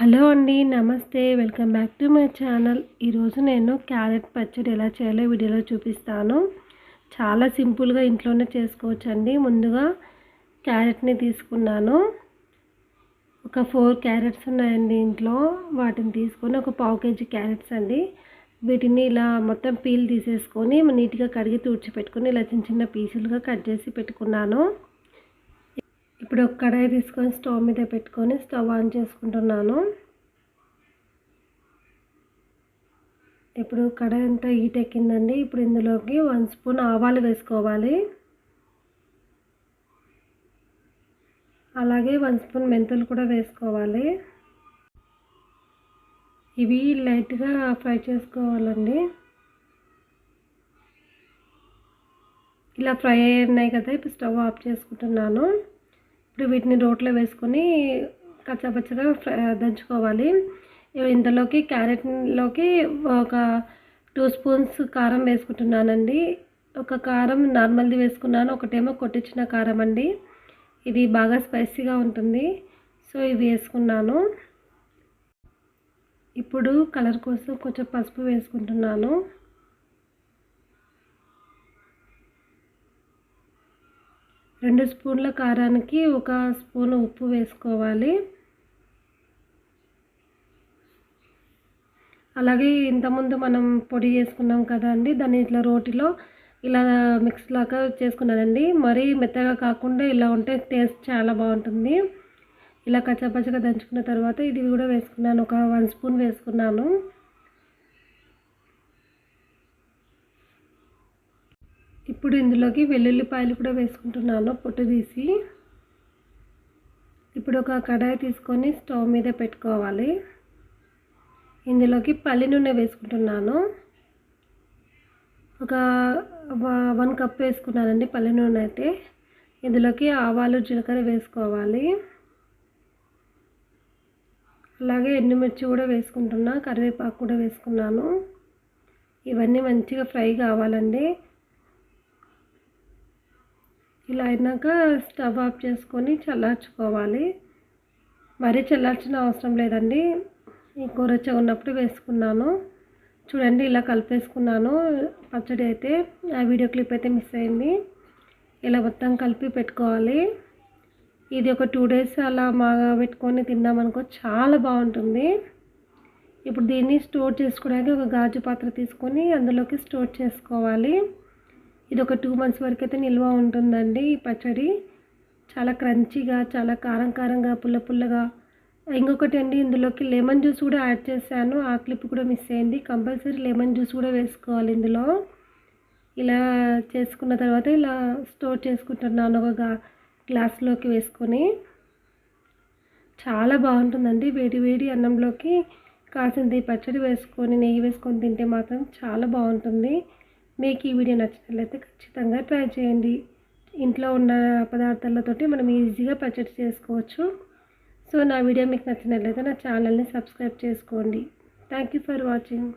Hello అండి నమస్తే. Welcome back to my channel. ఈరోజు నేను క్యారెట్ పచ్చడి ఎలా చేయాలో వీడియోలో చూపిస్తాను. చాలా సింపుల్గా ఇంట్లోనే చేసుకోవచ్చండి. ముందుగా క్యారెట్ని తీసుకున్నాను. ఒక ఫోర్ క్యారెట్స్ ఉన్నాయండి ఇంట్లో. వాటిని తీసుకొని ఒక పావు కేజీ క్యారెట్స్ అండి. వీటిని ఇలా మొత్తం పీల్ తీసేసుకొని నీట్గా కడిగి తుడిచిపెట్టుకుని ఇలా చిన్న చిన్న పీసులుగా కట్ చేసి పెట్టుకున్నాను. ఇప్పుడు ఒక కడాయి తీసుకొని స్టవ్ మీద పెట్టుకొని స్టవ్ ఆన్ చేసుకుంటున్నాను. ఇప్పుడు కడాయి అంతా హీట్ ఎక్కిందండి. ఇప్పుడు ఇందులోకి వన్ స్పూన్ ఆవాలు వేసుకోవాలి. అలాగే వన్ స్పూన్ మెంతులు కూడా వేసుకోవాలి. ఇవి లైట్గా ఫ్రై చేసుకోవాలండి. ఇలా ఫ్రై అయ్యాయి కదా ఇప్పుడు స్టవ్ ఆఫ్ చేసుకుంటున్నాను. ఇప్పుడు వీటిని రోట్లో వేసుకొని కచ్చాపచ్చగా దంచుకోవాలి. ఇంతలోకి క్యారెట్లోకి ఒక టూ స్పూన్స్ కారం వేసుకుంటున్నానండి. ఒక కారం నార్మల్ది వేసుకున్నాను. ఒకటేమో కొట్టించిన కారం అండి ఇది బాగా స్పైసీగా ఉంటుంది. సో ఇవి వేసుకున్నాను. ఇప్పుడు కలర్ కోసం కొంచెం పసుపు వేసుకుంటున్నాను. రెండు స్పూన్ల కారానికి ఒక స్పూన్ ఉప్పు వేసుకోవాలి. అలాగే ఇంతకుముందు మనం పొడి చేసుకున్నాం కదా అండి దాన్ని ఇట్లా రోటిలో ఇలా మిక్స్ లాగా చేసుకున్నానండి. మరీ మెత్తగా కాకుండా ఇలా ఉంటే టేస్ట్ చాలా బాగుంటుంది. ఇలా కచ్చపచ్చగా దంచుకున్న తర్వాత ఇది కూడా వేసుకున్నాను ఒక వన్ స్పూన్ వేసుకున్నాను. ఇప్పుడు ఇందులోకి వెల్లుల్లిపాయలు కూడా వేసుకుంటున్నాను పొట్టు తీసి. ఇప్పుడు ఒక కడాయి తీసుకొని స్టవ్ మీద పెట్టుకోవాలి. ఇందులోకి పల్లి నూనె వేసుకుంటున్నాను. ఒక వన్ కప్ వేసుకున్నానండి పల్లి నూనె అయితే. ఇందులోకి ఆవాలు జీలకర్ర వేసుకోవాలి. అలాగే ఎండుమిర్చి కూడా వేసుకుంటున్నా కరివేపాకు కూడా వేసుకున్నాను. ఇవన్నీ మంచిగా ఫ్రై కావాలండి. ఇలా అయినాక స్టవ్ ఆఫ్ చేసుకొని చల్లార్చుకోవాలి. మరీ చల్లార్చిన అవసరం లేదండి. ఈ కూర ఉన్నప్పుడు వేసుకున్నాను. చూడండి ఇలా కలిపేసుకున్నాను. పచ్చడి అయితే ఆ వీడియో క్లిప్ అయితే మిస్ అయింది. ఇలా మొత్తం కలిపి పెట్టుకోవాలి. ఇది ఒక టూ డేస్ అలా బాగా పెట్టుకొని తిన్నామనుకో చాలా బాగుంటుంది. ఇప్పుడు దీన్ని స్టోర్ చేసుకోవడానికి ఒక గాజు పాత్ర తీసుకొని అందులోకి స్టోర్ చేసుకోవాలి. ఇది ఒక టూ మంత్స్ వరకు అయితే నిల్వ ఉంటుందండి ఈ పచ్చడి. చాలా క్రంచీగా చాలా కారం కారంగా పుల్ల పుల్లగా. ఇంకొకటి అండి ఇందులోకి లెమన్ జ్యూస్ కూడా యాడ్ చేశాను. ఆ క్లిప్ కూడా మిస్ అయింది కంపల్సరీ లెమన్ జ్యూస్ కూడా వేసుకోవాలి ఇందులో. ఇలా చేసుకున్న తర్వాత ఇలా స్టోర్ చేసుకుంటున్నాను ఒక గ్లాస్లోకి వేసుకొని. చాలా బాగుంటుందండి. వేడి వేడి అన్నంలోకి కాసింది పచ్చడి వేసుకొని నెయ్యి వేసుకొని తింటే మాత్రం చాలా బాగుంటుంది. మీకు ఈ వీడియో నచ్చినట్లయితే ఖచ్చితంగా ట్రై చేయండి. ఇంట్లో ఉన్న పదార్థాలతోటి మనం ఈజీగా పచ్చడి చేసుకోవచ్చు. సో నా వీడియో మీకు నచ్చినట్లయితే నా ఛానల్ని సబ్స్క్రైబ్ చేసుకోండి. Thank you for watching